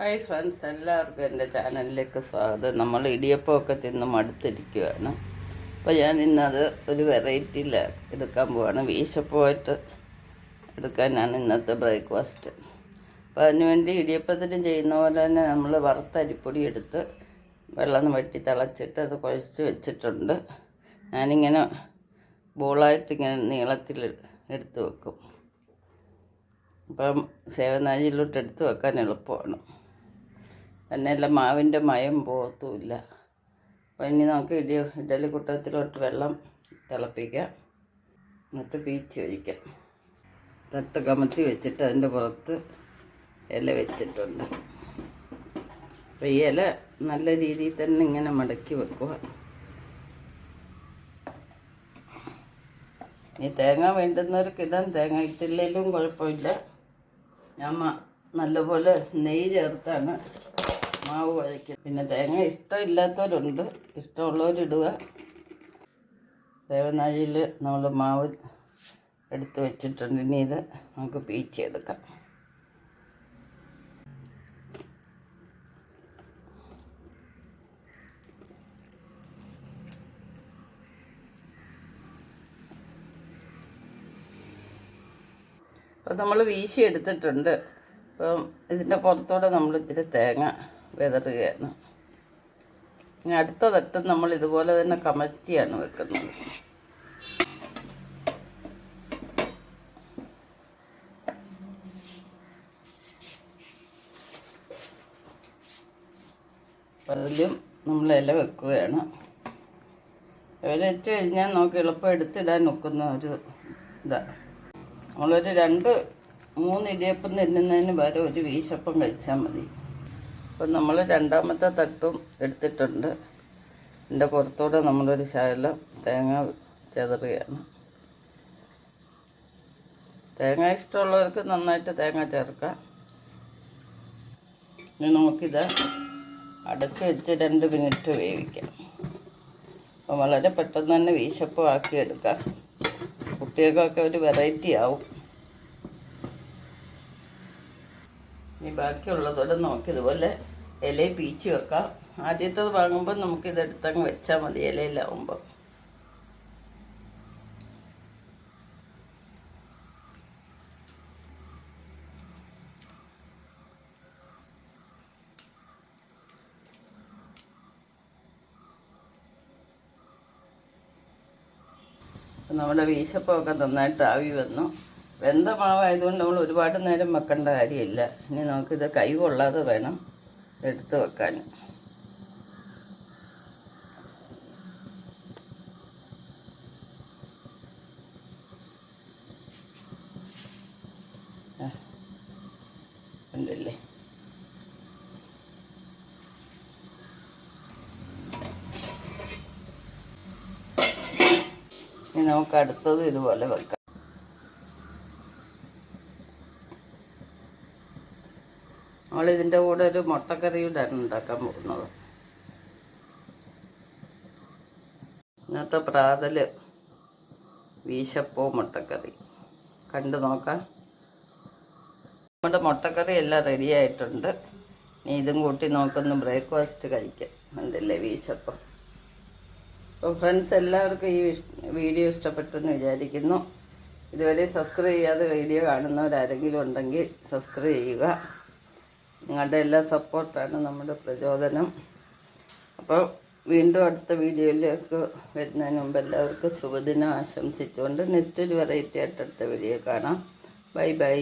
Hi friends എല്ലാവർക്കും എന്റെ ചാനലിലേക്ക് സ്വാഗതം. നമ്മൾ ഇടിയപ്പമൊക്കെ തിന്ന് മടുത്തിരിക്കുകയാണ് അപ്പോൾ ഞാൻ ഇന്നത് ഒരു വെറൈറ്റിയിൽ എടുക്കാൻ പോവാണ്. വീശപ്പമായിട്ട് എടുക്കാനാണ് ഇന്നത്തെ ബ്രേക്ക്ഫാസ്റ്റ് അപ്പോൾ അതിനുവേണ്ടി ഇടിയപ്പത്തിന് ചെയ്യുന്ന പോലെ തന്നെ നമ്മൾ വറുത്ത അരിപ്പൊടി എടുത്ത് വെള്ളം വെട്ടി തിളച്ചിട്ട് അത് കുഴച്ച് വെച്ചിട്ടുണ്ട്. ഞാനിങ്ങനെ ബോളായിട്ട് ഇങ്ങനെ നീളത്തിൽ എടുത്ത് വെക്കും. അപ്പം സേവനാജിയിലോട്ട് എടുത്ത് വെക്കാൻ എളുപ്പമാണ്. തന്നെയല്ല മാവിന്റെ മയം പോകത്തുമില്ല അപ്പം ഇനി നമുക്ക് ഇടി ഇഡലി കുട്ടത്തിലോട്ട് വെള്ളം തിളപ്പിക്കാം. എന്നിട്ട് പീച്ച് ഒഴിക്കാം. തട്ട് കമത്തി വെച്ചിട്ട് അതിന്റെ പുറത്ത് ഇല വെച്ചിട്ടുണ്ട്. അപ്പം ഈ ഇല നല്ല രീതിയിൽ തന്നെ ഇങ്ങനെ മടക്കി വെക്കുക. ഈ തേങ്ങ വേണ്ടുന്നവർക്ക് ഇടാൻ തേങ്ങ ഇട്ടില്ലെങ്കിലും കുഴപ്പമില്ല. ഞാൻ നല്ലപോലെ നെയ്യ് ചേർത്താണ്. മാവ് കുഴയ്ക്കുന്നത് പിന്നെ തേങ്ങ ഇഷ്ടമില്ലാത്തവരുണ്ട്. ഇഷ്ടമുള്ളവരിടുക. തേവനാഴിയിൽ നമ്മൾ മാവ് എടുത്ത് വെച്ചിട്ടുണ്ട്. ഇനി ഇത് നമുക്ക് പീച്ചെടുക്കാം. അപ്പം നമ്മൾ വീശി എടുത്തിട്ടുണ്ട് അപ്പം ഇതിന്റെ പുറത്തൂടെ നമ്മൾ ഇത്തിരി തേങ്ങ വിതറുകയാണ്. ഇനി അടുത്ത തട്ടും നമ്മൾ ഇതുപോലെ തന്നെ കമഴ്ത്തിയാണ് വെക്കുന്നത്. അതിലും നമ്മൾ ഇല വെക്കുകയാണ്. ഇല വെച്ച് കഴിഞ്ഞാൽ നമുക്ക് എളുപ്പം എടുത്തിടാൻ നോക്കുന്ന ഒരു ഇതാണ് നമ്മളൊരു രണ്ട് മൂന്ന് ഇടിയപ്പം തിന്നുന്നതിന് പകരം ഒരു വീശപ്പം കഴിച്ചാൽ മതി. അപ്പം നമ്മൾ രണ്ടാമത്തെ തട്ടും എടുത്തിട്ടുണ്ട്. ഇതിന്റെ പുറത്തൂടെ നമ്മളൊരു ശകലം തേങ്ങ ചേതറുകയാണ്. തേങ്ങ ഇഷ്ടമുള്ളവർക്ക് നന്നായിട്ട് തേങ്ങ ചേർക്കാം. ഇനി നമുക്കിത് അടച്ച് വെച്ച് രണ്ട് മിനിറ്റ് വേവിക്കാം. അപ്പം വളരെ പെട്ടെന്ന് തന്നെ വീശപ്പ് ആക്കിയെടുക്കാം. കുട്ടികൾക്കൊക്കെ ഒരു വെറൈറ്റി ആവും. ഇനി ബാക്കിയുള്ളതോടെ നമുക്ക് ഇതുപോലെ ഇല പീച്ച് വെക്കാം. ആദ്യത്തത് വാങ്ങുമ്പോൾ നമുക്ക് ഇതെടുത്തങ്ങ് വെച്ചാൽ മതി ഇലയിലാവുമ്പോൾ നമ്മുടെ വീശപ്പമൊക്കെ നന്നായിട്ട് ആവി വന്നു. വെന്ത മാവായതുകൊണ്ട് നമ്മൾ ഒരുപാട് നേരം വെക്കേണ്ട കാര്യമില്ല. ഇനി നമുക്കിത് കൈ കൊള്ളാതെ വേണം എടുത്ത് വെക്കാൻ. നമുക്ക് അടുത്തത് ഇതുപോലെ വെക്കാം. നമ്മൾ ഇതിന്റെ കൂടെ ഒരു മുട്ടക്കറിയുടെയാണ് ഉണ്ടാക്കാൻ പോകുന്നത്. ഇന്നത്തെ പ്രാതൽ വീശപ്പോ മുട്ടക്കറി. കണ്ടു നോക്കാം. നമ്മുടെ മുട്ടക്കറി എല്ലാം റെഡി ആയിട്ടുണ്ട്. ഇനി ഇതും കൂട്ടി നോക്കൊന്ന് ബ്രേക്ക്ഫാസ്റ്റ് കഴിക്കാം. എന്തല്ലേ വീശപ്പം. അപ്പോൾ ഫ്രണ്ട്സ് എല്ലാവർക്കും ഈ വീഡിയോ ഇഷ്ടപ്പെട്ടെന്ന് വിചാരിക്കുന്നു. ഇതുവരെ സബ്സ്ക്രൈബ് ചെയ്യാതെ വീഡിയോ കാണുന്നവരാരെങ്കിലും ഉണ്ടെങ്കിൽ സബ്സ്ക്രൈബ് ചെയ്യുക. നിങ്ങളുടെ എല്ലാ സപ്പോർട്ടാണ് നമ്മുടെ പ്രചോദനം. അപ്പോൾ വീണ്ടും അടുത്ത വീഡിയോയിലേക്ക് വരുന്നതിന് മുമ്പ് എല്ലാവർക്കും ശുഭദിനം ആശംസിച്ചുകൊണ്ട് നെക്സ്റ്റ് ഒരു വെറൈറ്റി ആയിട്ട് അടുത്ത വീഡിയോ കാണാം. Bye bye